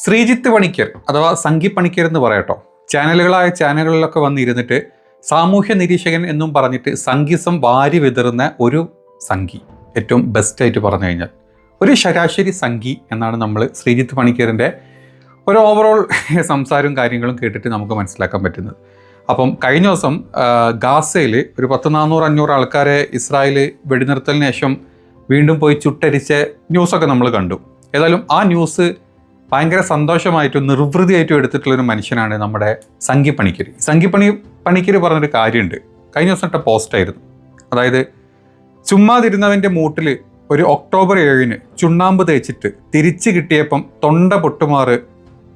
ശ്രീജിത്ത് പണിക്കർ അഥവാ സംഗി പണിക്കർ എന്ന് പറയട്ടോ ചാനലുകളായ ചാനലുകളിലൊക്കെ വന്നിരുന്നിട്ട് സാമൂഹ്യ നിരീക്ഷകൻ എന്നും പറഞ്ഞിട്ട് സംഗീസം വാരി വിതറുന്ന ഒരു സംഗി ഏറ്റവും ബെസ്റ്റായിട്ട് പറഞ്ഞു കഴിഞ്ഞാൽ. ഒരു ശരാശരി സംഗി എന്നാണ് നമ്മൾ ശ്രീജിത്ത് പണിക്കറിന്റെ ഒരു ഓവറോൾ സംസാരവും കാര്യങ്ങളും കേട്ടിട്ട് നമുക്ക് മനസ്സിലാക്കാൻ പറ്റുന്നത്. അപ്പം കഴിഞ്ഞ ദിവസം ഗാസയിൽ ഒരു പത്ത് നാനൂറ് അഞ്ഞൂറ് ആൾക്കാരെ ഇസ്രായേൽ വെടിനിർത്തലിന് ശേഷം വീണ്ടും പോയി ചുട്ടരിച്ച ന്യൂസൊക്കെ നമ്മൾ കണ്ടു. ഏതായാലും ആ ന്യൂസ് ഭയങ്കര സന്തോഷമായിട്ടും നിർവൃതിയായിട്ടും എടുത്തിട്ടുള്ളൊരു മനുഷ്യനാണ് നമ്മുടെ സംഗി പണിക്കർ സംഗി പണി പണിക്കർ പറഞ്ഞൊരു കാര്യമുണ്ട്. കഴിഞ്ഞ ദിവസം ഇട്ട പോസ്റ്റായിരുന്നു അതായത് ചുമ്മാതിരുന്നവന്റെ മൂട്ടിൽ ഒരു ഒക്ടോബർ ഏഴിന് ചുണ്ണാമ്പ് തേച്ചിട്ട് തിരിച്ചു കിട്ടിയപ്പം തൊണ്ട പൊട്ടുമാറ്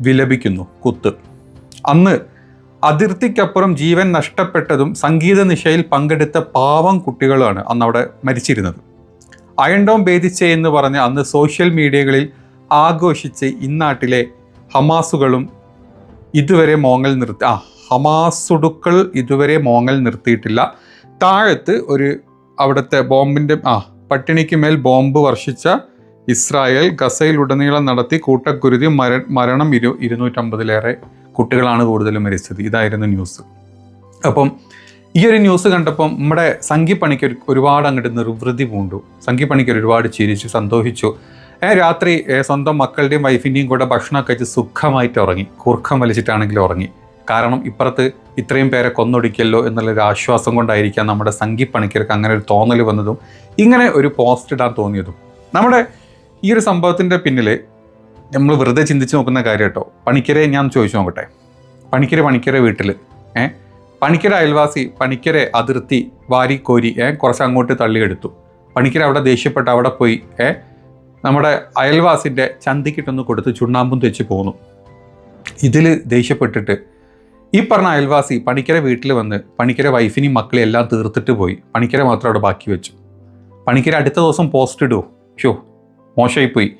വിലപിക്കുന്നു കുത്ത്. അന്ന് അതിർത്തിക്കപ്പുറം ജീവൻ നഷ്ടപ്പെട്ടതും സംഗീത നിശയിൽ പങ്കെടുത്ത പാവം കുട്ടികളാണ് അന്ന് അവിടെ മരിച്ചിരുന്നത്. അയൺഡോം ഭേദിച്ചേ എന്ന് പറഞ്ഞ് അന്ന് സോഷ്യൽ മീഡിയകളിൽ ആഘോഷിച്ച് ഇന്നാട്ടിലെ ഹമാസുകളും ഇതുവരെ മോങ്ങൽ നിർത്തി ആ ഹമാസുടുക്കൾ ഇതുവരെ മോങ്ങൽ നിർത്തിയിട്ടില്ല. താഴത്ത് ഒരു അവിടുത്തെ ബോംബിന്റെ ആ പട്ടിണിക്ക് മേൽ ബോംബ് വർഷിച്ച ഇസ്രായേൽ ഗസയിലുടനീളം നടത്തി കൂട്ടക്കുരുതി മര മരണം ഇരു ഇരുന്നൂറ്റമ്പതിലേറെ കുട്ടികളാണ് കൂടുതലും മരിച്ചത്. ഇതായിരുന്നു ന്യൂസ്. അപ്പം ഈ ഒരു ന്യൂസ് കണ്ടപ്പം നമ്മുടെ സംഗി പണിക്ക് ഒരുപാട് അങ്ങോട്ട് നിർവൃതി പൂണ്ടു. പണിക്ക് ഒരുപാട് ചിരിച്ചു സന്തോഷിച്ചു. രാത്രി സ്വന്തം മക്കളുടെയും വൈഫിന്റെയും കൂടെ ഭക്ഷണം കഴിച്ച് സുഖമായിട്ട് ഉറങ്ങി. കൂർക്കം വലിച്ചിട്ടാണെങ്കിലും ഉറങ്ങി. കാരണം ഇപ്പുറത്ത് ഇത്രയും പേരെ കൊന്നൊടിക്കല്ലോ എന്നുള്ളൊരു ആശ്വാസം കൊണ്ടായിരിക്കാം നമ്മുടെ സംഘിപ്പണിക്കർക്ക് അങ്ങനെ ഒരു തോന്നൽ വന്നതും ഇങ്ങനെ ഒരു പോസ്റ്റ് ഇടാൻ തോന്നിയതും. നമ്മുടെ ഈ ഒരു സംഭവത്തിന്റെ പിന്നിൽ നമ്മൾ വെറുതെ ചിന്തിച്ച് നോക്കുന്ന കാര്യം കേട്ടോ. പണിക്കരെ ഞാൻ ചോദിച്ചു നോക്കട്ടെ. പണിക്കരെ പണിക്കരെ വീട്ടിൽ ഏഹ് പണിക്കര അയൽവാസി പണിക്കരെ അതിർത്തി വാരി കോരി ഏ? കുറച്ച് അങ്ങോട്ട് തള്ളിയെടുത്തു. പണിക്കര അവിടെ ദേഷ്യപ്പെട്ട് അവിടെ പോയി ഏ? നമ്മുടെ അയൽവാസിന്റെ ചന്തിക്കിട്ടൊന്ന് കൊടുത്ത് ചുണ്ണാമ്പും തെച്ച് പോന്നു. ഇതിൽ ദേഷ്യപ്പെട്ടിട്ട് ഈ പറഞ്ഞ അയൽവാസി പണിക്കര വീട്ടിൽ വന്ന് പണിക്കര വൈഫിനെയും മക്കളെ എല്ലാം തീർത്തിട്ട് പോയി. പണിക്കര മാത്രം അവിടെ ബാക്കി വെച്ചു. പണിക്കര അടുത്ത ദിവസം പോസ്റ്റ് ഇടുമോ ഷോ മോശമായിപ്പോയി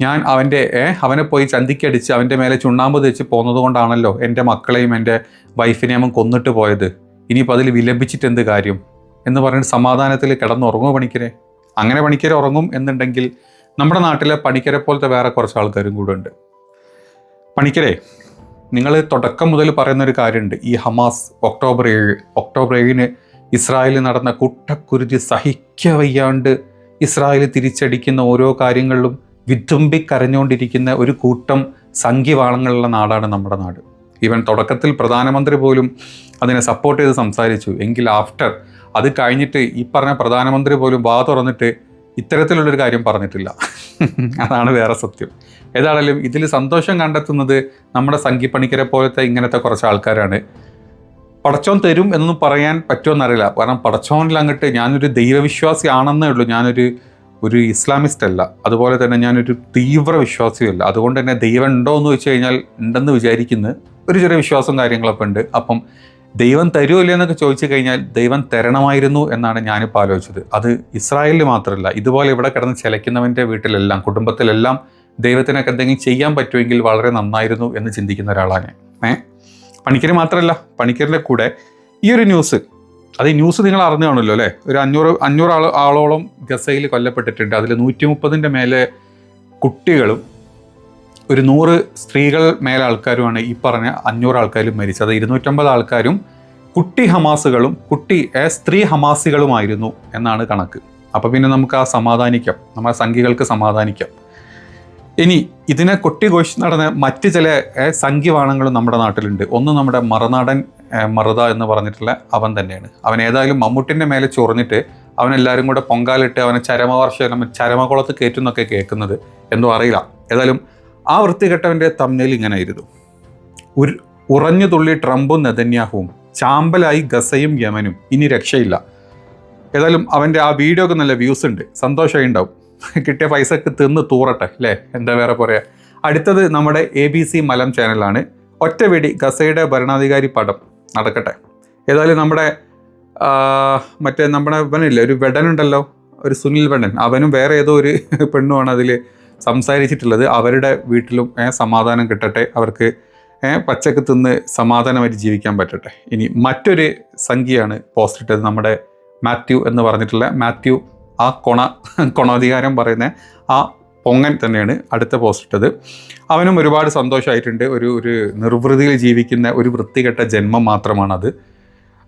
ഞാൻ അവന്റെ അവനെ പോയി ചന്തിക്കടിച്ച് അവന്റെ മേലെ ചുണ്ണാമ്പ് തെച്ച് പോകുന്നത് കൊണ്ടാണല്ലോ എന്റെ മക്കളെയും എന്റെ വൈഫിനെയും അവൻ കൊന്നിട്ട് പോയത്. ഇനിയിപ്പോൾ അതിൽ വിലപിച്ചിട്ട് എന്ത് കാര്യം? എന്ന് പറഞ്ഞിട്ട് സമാധാനത്തിൽ കിടന്നുറങ്ങുമോ പണിക്കരെ. അങ്ങനെ പണിക്കരെ ഉറങ്ങും എന്നുണ്ടെങ്കിൽ നമ്മുടെ നാട്ടിലെ പണിക്കരെ പോലത്തെ വേറെ കുറച്ച് ആൾക്കാരും കൂടെ ഉണ്ട്. പണിക്കരെ നിങ്ങൾ തുടക്കം മുതൽ പറയുന്നൊരു കാര്യമുണ്ട്. ഈ ഹമാസ് ഒക്ടോബർ ഏഴ് ഒക്ടോബർ ഏഴിന് ഇസ്രായേലിൽ നടന്ന കുട്ടക്കുരുതി സഹിക്കവയ്യാണ്ട് ഇസ്രായേൽ തിരിച്ചടിക്കുന്ന ഓരോ കാര്യങ്ങളിലും വിതുമ്പി കരഞ്ഞുകൊണ്ടിരിക്കുന്ന ഒരു കൂട്ടം സംഖ്യവാളങ്ങളുള്ള നാടാണ് നമ്മുടെ നാട്. ഈവൻ തുടക്കത്തിൽ പ്രധാനമന്ത്രി പോലും അതിനെ സപ്പോർട്ട് ചെയ്ത് സംസാരിച്ചു. എങ്കിൽ ആഫ്റ്റർ അത് കഴിഞ്ഞിട്ട് ഈ പറഞ്ഞ പ്രധാനമന്ത്രി പോലും വാ തുറന്നിട്ട് ഇത്തരത്തിലുള്ളൊരു കാര്യം പറഞ്ഞിട്ടില്ല. അതാണ് വേറെ സത്യം. ഏതാണെങ്കിലും ഇതിൽ സന്തോഷം കണ്ടെത്തുന്നത് നമ്മുടെ സംഘിപ്പണിക്കരെ പോലത്തെ ഇങ്ങനത്തെ കുറച്ച് ആൾക്കാരാണ്. പടച്ചോൻ തരും എന്നൊന്നും പറയാൻ പറ്റുമെന്നറിയില്ല കാരണം പടച്ചോനിൽ അങ്ങോട്ട് ഞാനൊരു ദൈവവിശ്വാസി ആണെന്നേ ഉള്ളൂ. ഞാനൊരു ഒരു ഇസ്ലാമിസ്റ്റ് അല്ല. അതുപോലെ തന്നെ ഞാനൊരു തീവ്ര വിശ്വാസിയല്ല അതുകൊണ്ട് തന്നെ ദൈവം ഉണ്ടോ എന്ന് വെച്ച് കഴിഞ്ഞാൽ ഉണ്ടെന്ന് വിചാരിക്കുന്നത് ഒരു ചെറിയ വിശ്വാസം കാര്യങ്ങളൊക്കെ ഉണ്ട്. അപ്പം ദൈവം തരുമോ ഇല്ല എന്നൊക്കെ ചോദിച്ചു കഴിഞ്ഞാൽ ദൈവം തരണമായിരുന്നു എന്നാണ് ഞാനിപ്പോൾ ആലോചിച്ചത്. അത് ഇസ്രായേലിൽ മാത്രമല്ല ഇതുപോലെ ഇവിടെ കിടന്ന് ചിലയ്ക്കുന്നവന്റെ വീട്ടിലെല്ലാം കുടുംബത്തിലെല്ലാം ദൈവത്തിനൊക്കെ എന്തെങ്കിലും ചെയ്യാൻ പറ്റുമെങ്കിൽ വളരെ നന്നായിരുന്നു എന്ന് ചിന്തിക്കുന്ന ഒരാളാണ് ഏ? പണിക്കർ മാത്രമല്ല പണിക്കരുടെ കൂടെ ഈ ഒരു ന്യൂസ് അത് ഈ ന്യൂസ് നിങ്ങൾ അറിഞ്ഞു കാണുമല്ലോ അല്ലേ? ഒരു അഞ്ഞൂറ് അഞ്ഞൂറ് ആൾ ആളോളം ഗസയിൽ കൊല്ലപ്പെട്ടിട്ടുണ്ട്. അതിൽ നൂറ്റി മുപ്പതിന്റെ മേലെ കുട്ടികളും ഒരു നൂറ് സ്ത്രീകൾ മേലെ ആൾക്കാരുമാണ് ഈ പറഞ്ഞ അഞ്ഞൂറ് ആൾക്കാരും മരിച്ചത്. ഇരുന്നൂറ്റമ്പത് ആൾക്കാരും കുട്ടി ഹമാസുകളും കുട്ടി സ്ത്രീ ഹമാസികളുമായിരുന്നു എന്നാണ് കണക്ക്. അപ്പോൾ പിന്നെ നമുക്ക് ആ സമാധാനിക്കാം. നമ്മുടെ സംഖ്യകൾക്ക് സമാധാനിക്കാം. ഇനി ഇതിനെ കൊട്ടിഘോഷി നടന്ന മറ്റ് ചില സംഖ്യവാണങ്ങളും നമ്മുടെ നാട്ടിലുണ്ട്. ഒന്ന് നമ്മുടെ മറനാടൻ മറുത എന്ന് പറഞ്ഞിട്ടുള്ള അവൻ തന്നെയാണ്. അവൻ ഏതായാലും മമ്മൂട്ടിന്റെ മേലെ ചൊറിഞ്ഞിട്ട് അവനെല്ലാവരും കൂടെ പൊങ്കാലിട്ട് അവനെ ചരമവർഷം ചരമകുളത്ത് കയറ്റുന്നൊക്കെ കേൾക്കുന്നത് എന്തോ അറിയില്ല. ഏതായാലും ആ വൃത്തികെട്ടവന്റെ തമ്മിൽ ഇങ്ങനെ ആയിരുന്നു ഒരു ഉറഞ്ഞു തുള്ളി ട്രംപും നെതന്യാഹുവും ചാമ്പലായി ഗസയും യമനും. ഇനി രക്ഷയില്ല. ഏതായാലും അവന്റെ ആ വീഡിയോ ഒക്കെ നല്ല വ്യൂസ് ഉണ്ട്. സന്തോഷമായി ഉണ്ടാവും. കിട്ടിയ പൈസക്ക് തിന്ന് തൂറട്ടെ അല്ലേ? എന്താ വേറെ പറയാ? അടുത്തത് നമ്മുടെ എ ബി സി മലം ചാനലാണ്. ഒറ്റ വെടി ഗസയുടെ ഭരണാധികാരി പടം നടക്കട്ടെ. ഏതായാലും നമ്മുടെ മറ്റേ നമ്മുടെ ഇവനില്ലേ ഒരു വെടനുണ്ടല്ലോ? ഒരു സുനിൽ വെടൻ. അവനും വേറെ ഏതോ ഒരു പെണ്ണുമാണ് അതിൽ സംസാരിച്ചിട്ടുള്ളത് അവരുടെ വീട്ടിലും സമാധാനം കിട്ടട്ടെ അവർക്ക് പച്ചക്ക് തിന്ന് സമാധാനമായിട്ട് ജീവിക്കാൻ പറ്റട്ടെ. ഇനി മറ്റൊരു സംഖ്യയാണ് പോസ്റ്റ് ഇട്ടത് നമ്മുടെ മാത്യു എന്ന് പറഞ്ഞിട്ടുള്ള മാത്യു ആ കൊണ കൊണാധികാരം പറയുന്ന ആ പൊങ്ങൻ തന്നെയാണ് അടുത്ത പോസ്റ്റ് ഇട്ടത്. അവനും ഒരുപാട് സന്തോഷമായിട്ടുണ്ട്. ഒരു ഒരു നിർവൃതിയിൽ ജീവിക്കുന്ന ഒരു വൃത്തികെട്ട ജന്മം മാത്രമാണത്.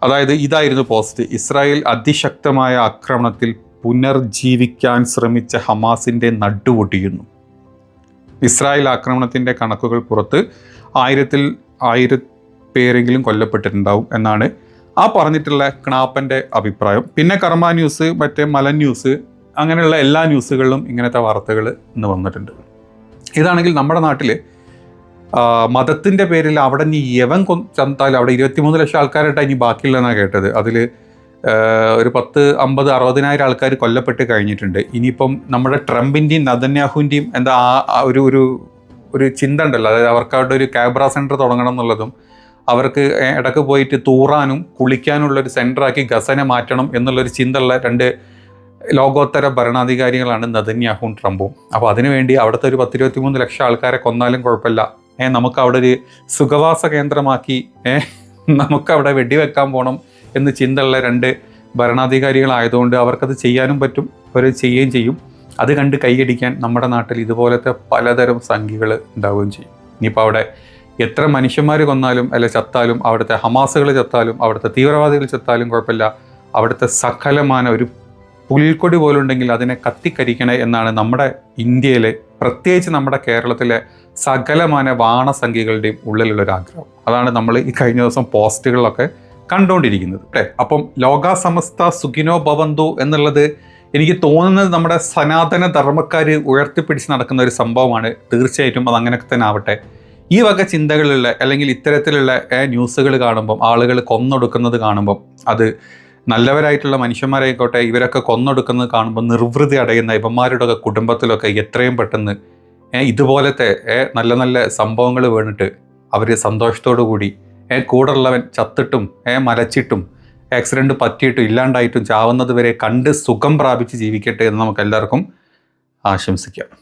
അതായത് ഇതായിരുന്നു പോസ്റ്റ്. ഇസ്രായേൽ അതിശക്തമായ ആക്രമണത്തിൽ പുനർജീവിക്കാൻ ശ്രമിച്ച ഹമാസിന്റെ നടുവൊടിയുന്നു. ഇസ്രായേൽ ആക്രമണത്തിന്റെ കണക്കുകൾ പുറത്ത് ആയിരത്തിൽ ആയിര പേരെങ്കിലും കൊല്ലപ്പെട്ടിട്ടുണ്ടാവും എന്നാണ് ആ പറഞ്ഞിട്ടുള്ള ക്നാപ്പന്റെ അഭിപ്രായം. പിന്നെ കർമ്മ ന്യൂസ് മറ്റേ മല ന്യൂസ് അങ്ങനെയുള്ള എല്ലാ ന്യൂസുകളിലും ഇങ്ങനത്തെ വാർത്തകൾ ഇന്ന് വന്നിട്ടുണ്ട്. ഇതാണെങ്കിൽ നമ്മുടെ നാട്ടിൽ മതത്തിന്റെ പേരിൽ അവിടെ ഇനി യവൻ ചന്താൽ അവിടെ ഇരുപത്തിമൂന്ന് ലക്ഷം ആൾക്കാരായിട്ടാണ് ഇനി ബാക്കിയുള്ളതെന്നാണ് കേട്ടത്. അതിൽ ഒരു പത്ത് അമ്പത് അറുപതിനായിരം ആൾക്കാർ കൊല്ലപ്പെട്ട് കഴിഞ്ഞിട്ടുണ്ട്. ഇനിയിപ്പം നമ്മുടെ ട്രംപിന്റെയും നദന്യാഹുവിന്റെയും എന്താ ആ ഒരു ഒരു ഒരു ചിന്ത ഉണ്ടല്ലോ. അതായത് അവർക്കവിടെ ഒരു ക്യാബ്ര സെന്റർ തുടങ്ങണം എന്നുള്ളതും അവർക്ക് ഇടയ്ക്ക് പോയിട്ട് തൂറാനും കുളിക്കാനുള്ള ഒരു സെന്ററാക്കി ഗസനെ മാറ്റണം എന്നുള്ളൊരു ചിന്തയുള്ള രണ്ട് ലോകോത്തര ഭരണാധികാരികളാണ് നദന്യാഹുവും ട്രംപും. അപ്പോൾ അതിനുവേണ്ടി അവിടുത്തെ ഒരു പത്തിരുപത്തി മൂന്ന് ലക്ഷം ആൾക്കാരെ കൊന്നാലും കുഴപ്പമില്ല. ഏഹ് നമുക്ക് അവിടെ ഒരു സുഖവാസ കേന്ദ്രമാക്കി ഏഹ് നമുക്ക് അവിടെ വെടിവെക്കാൻ പോകണം എന്ന് ചിന്തയുള്ള രണ്ട് ഭരണാധികാരികളായതുകൊണ്ട് അവർക്കത് ചെയ്യാനും പറ്റും അവർ ചെയ്യുകയും ചെയ്യും. അത് കണ്ട് കൈയടിക്കാൻ നമ്മുടെ നാട്ടിൽ ഇതുപോലത്തെ പലതരം സംഖ്യകൾ ഉണ്ടാവുകയും ചെയ്യും. ഇനിയിപ്പോൾ അവിടെ എത്ര മനുഷ്യന്മാർ കൊന്നാലും അല്ല ചത്താലും അവിടുത്തെ ഹമാസുകൾ ചത്താലും അവിടുത്തെ തീവ്രവാദികൾ ചത്താലും കുഴപ്പമില്ല. അവിടുത്തെ സകലമാന ഒരു പുൽക്കൊടി പോലുണ്ടെങ്കിൽ അതിനെ കത്തിക്കരിക്കണേ എന്നാണ് നമ്മുടെ ഇന്ത്യയിലെ പ്രത്യേകിച്ച് നമ്മുടെ കേരളത്തിലെ സകലമാന വാണസംഖ്യകളുടെയും ഉള്ളിലുള്ള ഒരു ആഗ്രഹം അതാണ് നമ്മൾ ഈ കഴിഞ്ഞ ദിവസം പോസ്റ്റുകളിലൊക്കെ കണ്ടുകൊണ്ടിരിക്കുന്നത് അല്ലേ? അപ്പം ലോകാസമസ്ത സുഖിനോ ഭവന്തു എന്നുള്ളത് എനിക്ക് തോന്നുന്നത് നമ്മുടെ സനാതന ധർമ്മക്കാർ ഉയർത്തിപ്പിടിച്ച് നടക്കുന്ന ഒരു സംഭവമാണ്. തീർച്ചയായിട്ടും അത് അങ്ങനെയൊക്കെ തന്നെ ആവട്ടെ. ഈ വക ചിന്തകളുള്ള അല്ലെങ്കിൽ ഇത്തരത്തിലുള്ള ന്യൂസുകൾ കാണുമ്പം ആളുകൾ കൊന്നൊടുക്കുന്നത് കാണുമ്പം അത് നല്ലവരായിട്ടുള്ള മനുഷ്യന്മാരായിക്കോട്ടെ ഇവരൊക്കെ കൊന്നൊടുക്കുന്നത് കാണുമ്പോൾ നിർവൃതി അടയുന്ന ഇവന്മാരുടെ ഒക്കെ കുടുംബത്തിലൊക്കെ എത്രയും പെട്ടെന്ന് ഇതുപോലത്തെ നല്ല നല്ല സംഭവങ്ങൾ വീണിട്ട് അവർ സന്തോഷത്തോടു കൂടി ഏ, കൂടുള്ളവൻ ചത്തിട്ടും ഏ, മലച്ചിട്ടും ആക്സിഡന്റ് പറ്റിയിട്ടും ഇല്ലാണ്ടായിട്ടും ചാവുന്നത് വരെ കണ്ട് സുഖം പ്രാപിച്ച് ജീവിക്കട്ടെ എന്ന് നമുക്ക് എല്ലാവർക്കും ആശംസിക്കാം.